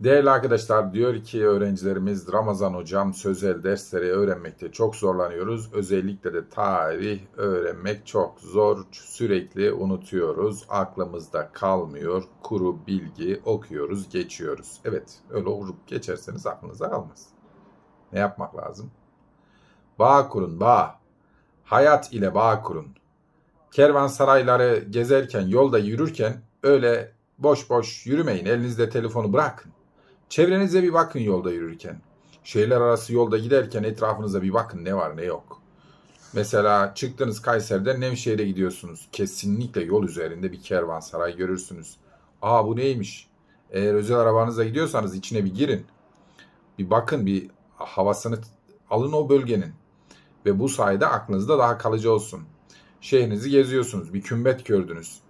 Değerli arkadaşlar diyor ki öğrencilerimiz Ramazan hocam sözel dersleri öğrenmekte çok zorlanıyoruz. Özellikle de tarih öğrenmek çok zor. Sürekli unutuyoruz. Aklımızda kalmıyor. Kuru bilgi okuyoruz, geçiyoruz. Evet öyle okup geçerseniz aklınıza kalmaz. Ne yapmak lazım? Bağ kurun, bağ. Hayat ile bağ kurun. Kervansarayları gezerken, yolda yürürken öyle boş boş yürümeyin. Elinizde telefonu bırakın. Çevrenize bir bakın yolda yürürken. Şehirler arası yolda giderken etrafınıza bir bakın ne var ne yok. Mesela çıktınız Kayseri'den Nevşehir'e gidiyorsunuz. Kesinlikle yol üzerinde bir kervansaray görürsünüz. Aa bu neymiş? Eğer özel arabanızla gidiyorsanız içine bir girin. Bir bakın bir havasını alın o bölgenin. Ve bu sayede aklınızda daha kalıcı olsun. Şehrinizi geziyorsunuz. Bir kümbet gördünüz.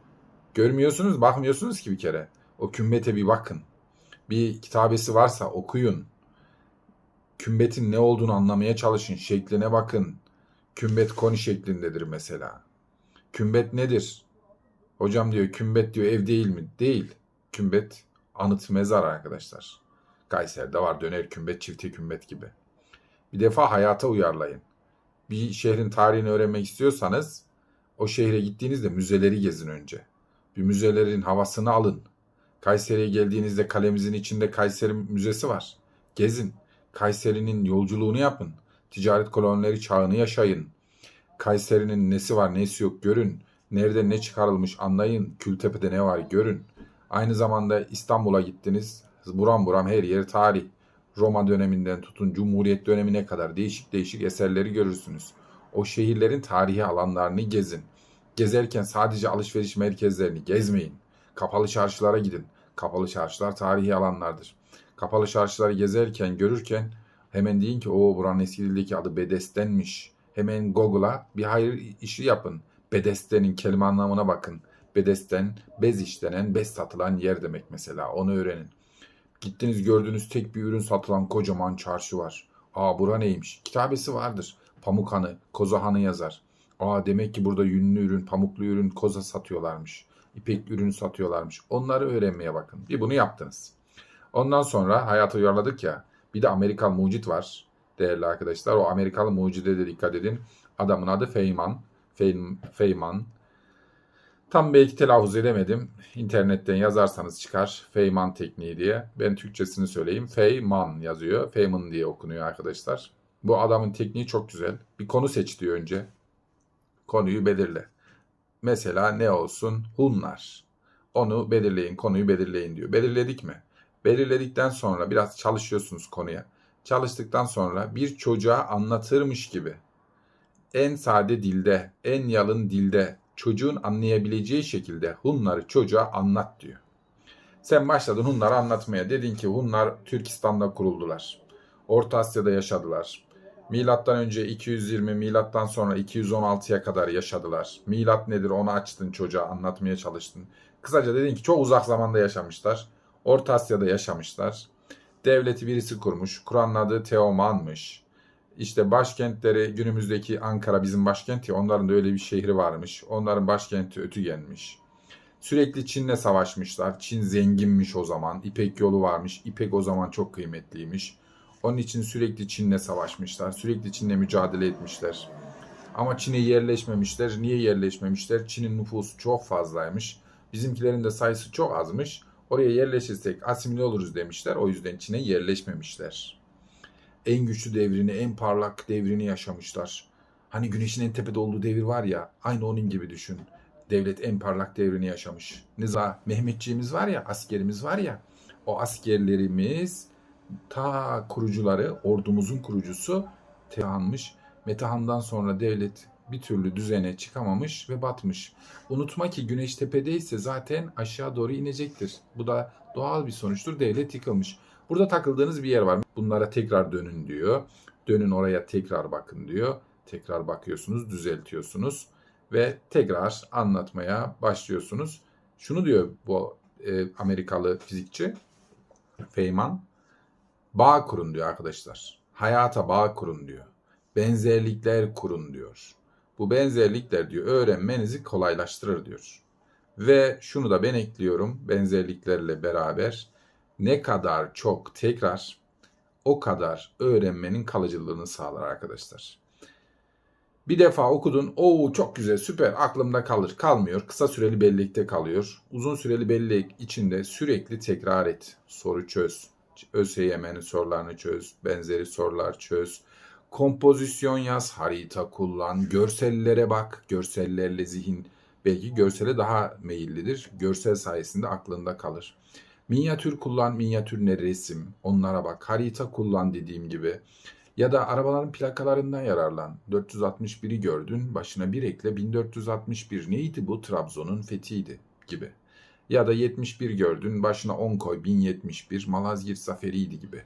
Görmüyorsunuz, bakmıyorsunuz ki bir kere. O kümbete bir bakın bir kitabesi varsa okuyun. Kümbetin ne olduğunu anlamaya çalışın. Şekline bakın. Kümbet koni şeklindedir mesela. Kümbet nedir? Hocam diyor kümbet diyor ev değil mi? Değil. Kümbet anıt mezar arkadaşlar. Kayseri'de var döner kümbet, çifte kümbet gibi. Bir defa hayata uyarlayın. Bir şehrin tarihini öğrenmek istiyorsanız o şehre gittiğinizde müzeleri gezin önce. Bir müzelerin havasını alın. Kayseri'ye geldiğinizde kalemizin içinde Kayseri Müzesi var. Gezin. Kayseri'nin yolculuğunu yapın. Ticaret kolonileri çağını yaşayın. Kayseri'nin nesi var nesi yok görün. Nerede ne çıkarılmış anlayın. Kültepe'de ne var görün. Aynı zamanda İstanbul'a gittiniz. Buram buram her yer tarih. Roma döneminden tutun Cumhuriyet dönemine kadar değişik değişik eserleri görürsünüz. O şehirlerin tarihi alanlarını gezin. Gezerken sadece alışveriş merkezlerini gezmeyin. Kapalı çarşılara gidin. Kapalı çarşılar tarihi alanlardır. Kapalı çarşıları gezerken, görürken hemen deyin ki o buranın eski dildeki adı Bedesten'miş. Hemen Google'a bir hayır işi yapın. Bedesten'in kelime anlamına bakın. Bedesten, bez işlenen, bez satılan yer demek mesela. Onu öğrenin. Gittiniz gördüğünüz tek bir ürün satılan kocaman çarşı var. Aa bura neymiş? Kitabesi vardır. Pamukhanı, Kozahanı yazar. Aa demek ki burada yünlü ürün, pamuklu ürün, koza satıyorlarmış ipek ürünü satıyorlarmış. Onları öğrenmeye bakın. Bir bunu yaptınız. Ondan sonra hayata uyarladık ya. Bir de Amerikan mucit var değerli arkadaşlar. O Amerikalı mucide de dikkat edin. Adamın adı Feynman. Feynman. Tam belki telaffuz edemedim. İnternetten yazarsanız çıkar. Feynman tekniği diye. Ben Türkçesini söyleyeyim. Feynman yazıyor. Feynman diye okunuyor arkadaşlar. Bu adamın tekniği çok güzel. Bir konu seç diyor önce. Konuyu belirle. Mesela ne olsun? Hunlar. Onu belirleyin, konuyu belirleyin diyor. Belirledik mi? Belirledikten sonra biraz çalışıyorsunuz konuya. Çalıştıktan sonra bir çocuğa anlatırmış gibi en sade dilde, en yalın dilde çocuğun anlayabileceği şekilde Hunları çocuğa anlat diyor. Sen başladın Hunları anlatmaya. Dedin ki Hunlar Türkistan'da kuruldular. Orta Asya'da yaşadılar. Milattan önce 220, milattan sonra 216'ya kadar yaşadılar. Milat nedir onu açtın çocuğa anlatmaya çalıştın. Kısaca dedin ki çok uzak zamanda yaşamışlar. Orta Asya'da yaşamışlar. Devleti birisi kurmuş. Kur'an'ın adı Teoman'mış. İşte başkentleri günümüzdeki Ankara bizim başkenti. Onların da öyle bir şehri varmış. Onların başkenti Ötügen'miş. Sürekli Çin'le savaşmışlar. Çin zenginmiş o zaman. İpek yolu varmış. İpek o zaman çok kıymetliymiş. Onun için sürekli Çin'le savaşmışlar. Sürekli Çin'le mücadele etmişler. Ama Çin'e yerleşmemişler. Niye yerleşmemişler? Çin'in nüfusu çok fazlaymış. Bizimkilerin de sayısı çok azmış. Oraya yerleşirsek asimile oluruz demişler. O yüzden Çin'e yerleşmemişler. En güçlü devrini, en parlak devrini yaşamışlar. Hani güneşin en tepede olduğu devir var ya, aynı onun gibi düşün. Devlet en parlak devrini yaşamış. Niza Mehmetçiğimiz var ya, askerimiz var ya. O askerlerimiz ta kurucuları, ordumuzun kurucusu Tehan'mış. Metehan'dan sonra devlet bir türlü düzene çıkamamış ve batmış. Unutma ki güneş tepedeyse zaten aşağı doğru inecektir. Bu da doğal bir sonuçtur. Devlet yıkılmış. Burada takıldığınız bir yer var. Bunlara tekrar dönün diyor. Dönün oraya tekrar bakın diyor. Tekrar bakıyorsunuz, düzeltiyorsunuz ve tekrar anlatmaya başlıyorsunuz. Şunu diyor bu e, Amerikalı fizikçi Feynman. Bağ kurun diyor arkadaşlar. Hayata bağ kurun diyor. Benzerlikler kurun diyor. Bu benzerlikler diyor öğrenmenizi kolaylaştırır diyor. Ve şunu da ben ekliyorum benzerliklerle beraber ne kadar çok tekrar o kadar öğrenmenin kalıcılığını sağlar arkadaşlar. Bir defa okudun, o çok güzel, süper, aklımda kalır. Kalmıyor, kısa süreli bellekte kalıyor. Uzun süreli bellek içinde sürekli tekrar et. Soru çöz. ÖSYM'nin sorularını çöz, benzeri sorular çöz. Kompozisyon yaz, harita kullan, görsellere bak. Görsellerle zihin belki görsele daha meyillidir. Görsel sayesinde aklında kalır. Minyatür kullan, minyatür ne resim, onlara bak. Harita kullan dediğim gibi. Ya da arabaların plakalarından yararlan. 461'i gördün, başına bir ekle 1461 neydi bu? Trabzon'un fethiydi gibi. Ya da 71 gördün, başına 10 koy 1071 Malazgirt zaferiydi gibi.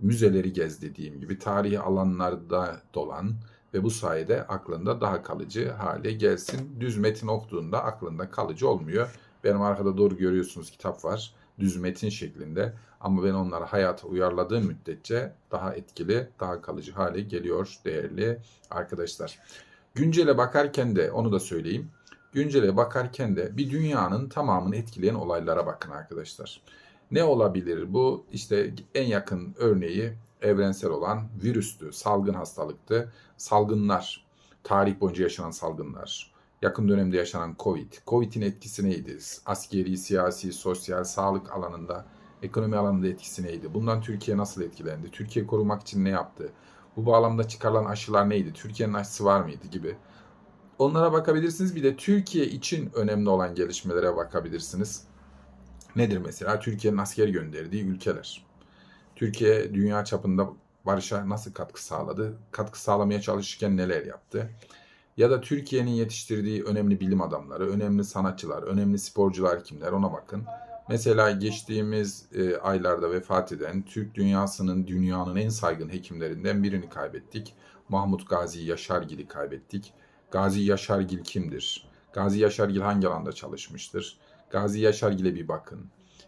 Müzeleri gez dediğim gibi tarihi alanlarda dolan ve bu sayede aklında daha kalıcı hale gelsin. Düz metin okuduğunda aklında kalıcı olmuyor. Benim arkada doğru görüyorsunuz kitap var. Düz metin şeklinde. Ama ben onları hayata uyarladığım müddetçe daha etkili, daha kalıcı hale geliyor değerli arkadaşlar. Güncele bakarken de onu da söyleyeyim. Güncele bakarken de bir dünyanın tamamını etkileyen olaylara bakın arkadaşlar. Ne olabilir bu? İşte en yakın örneği evrensel olan virüstü, salgın hastalıktı. Salgınlar, tarih boyunca yaşanan salgınlar, yakın dönemde yaşanan Covid. Covid'in etkisi neydi? Askeri, siyasi, sosyal, sağlık alanında, ekonomi alanında etkisi neydi? Bundan Türkiye nasıl etkilendi? Türkiye korumak için ne yaptı? Bu bağlamda çıkarılan aşılar neydi? Türkiye'nin aşısı var mıydı gibi. Onlara bakabilirsiniz. Bir de Türkiye için önemli olan gelişmelere bakabilirsiniz. Nedir mesela? Türkiye'nin asker gönderdiği ülkeler. Türkiye dünya çapında barışa nasıl katkı sağladı? Katkı sağlamaya çalışırken neler yaptı? Ya da Türkiye'nin yetiştirdiği önemli bilim adamları, önemli sanatçılar, önemli sporcular kimler ona bakın. Mesela geçtiğimiz e, aylarda vefat eden Türk dünyasının dünyanın en saygın hekimlerinden birini kaybettik. Mahmut Gazi Yaşargil'i kaybettik. Gazi Yaşargil kimdir? Gazi Yaşargil hangi alanda çalışmıştır? Gazi Yaşargil'e bir bakın.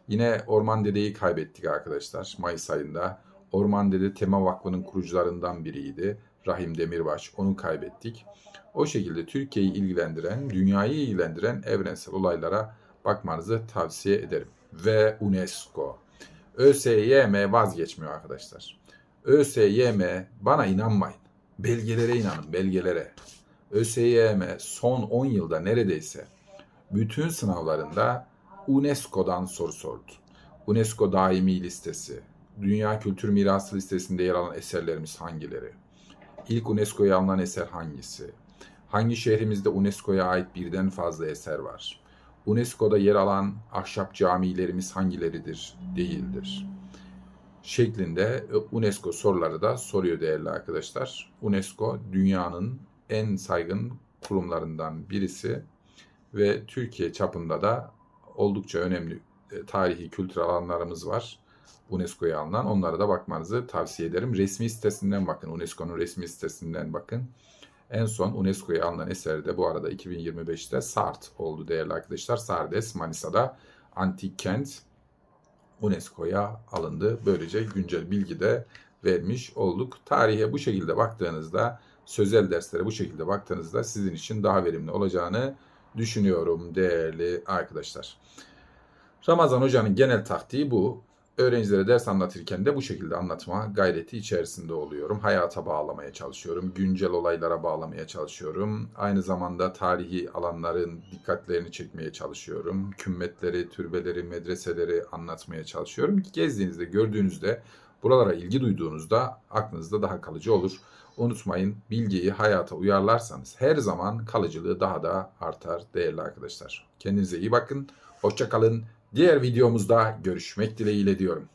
Yine Orman Dede'yi kaybettik arkadaşlar Mayıs ayında. Orman Dede Tema Vakfı'nın kurucularından biriydi. Rahim Demirbaş. Onu kaybettik. O şekilde Türkiye'yi ilgilendiren, dünyayı ilgilendiren evrensel olaylara bakmanızı tavsiye ederim. Ve UNESCO. ÖSYM vazgeçmiyor arkadaşlar. ÖSYM bana inanmayın. Belgelere inanın, belgelere. ÖSYM son 10 yılda neredeyse bütün sınavlarında UNESCO'dan soru sordu. UNESCO daimi listesi, Dünya Kültür Mirası listesinde yer alan eserlerimiz hangileri? İlk UNESCO'ya alınan eser hangisi? Hangi şehrimizde UNESCO'ya ait birden fazla eser var? UNESCO'da yer alan ahşap camilerimiz hangileridir, değildir? Şeklinde UNESCO soruları da soruyor değerli arkadaşlar. UNESCO dünyanın en saygın kurumlarından birisi ve Türkiye çapında da oldukça önemli e, tarihi kültürel alanlarımız var. UNESCO'ya alınan. Onlara da bakmanızı tavsiye ederim. Resmi sitesinden bakın. UNESCO'nun resmi sitesinden bakın. En son UNESCO'ya alınan eseri de bu arada 2025'te Sart oldu değerli arkadaşlar. Sardes Manisa'da antik kent UNESCO'ya alındı. Böylece güncel bilgi de vermiş olduk. Tarihe bu şekilde baktığınızda, sözel derslere bu şekilde baktığınızda sizin için daha verimli olacağını düşünüyorum değerli arkadaşlar. Ramazan Hoca'nın genel taktiği bu. Öğrencilere ders anlatırken de bu şekilde anlatma gayreti içerisinde oluyorum. Hayata bağlamaya çalışıyorum. Güncel olaylara bağlamaya çalışıyorum. Aynı zamanda tarihi alanların dikkatlerini çekmeye çalışıyorum. Kümmetleri, türbeleri, medreseleri anlatmaya çalışıyorum. Gezdiğinizde, gördüğünüzde, buralara ilgi duyduğunuzda aklınızda daha kalıcı olur. Unutmayın bilgiyi hayata uyarlarsanız her zaman kalıcılığı daha da artar değerli arkadaşlar. Kendinize iyi bakın. Hoşçakalın. Diğer videomuzda görüşmek dileğiyle diyorum.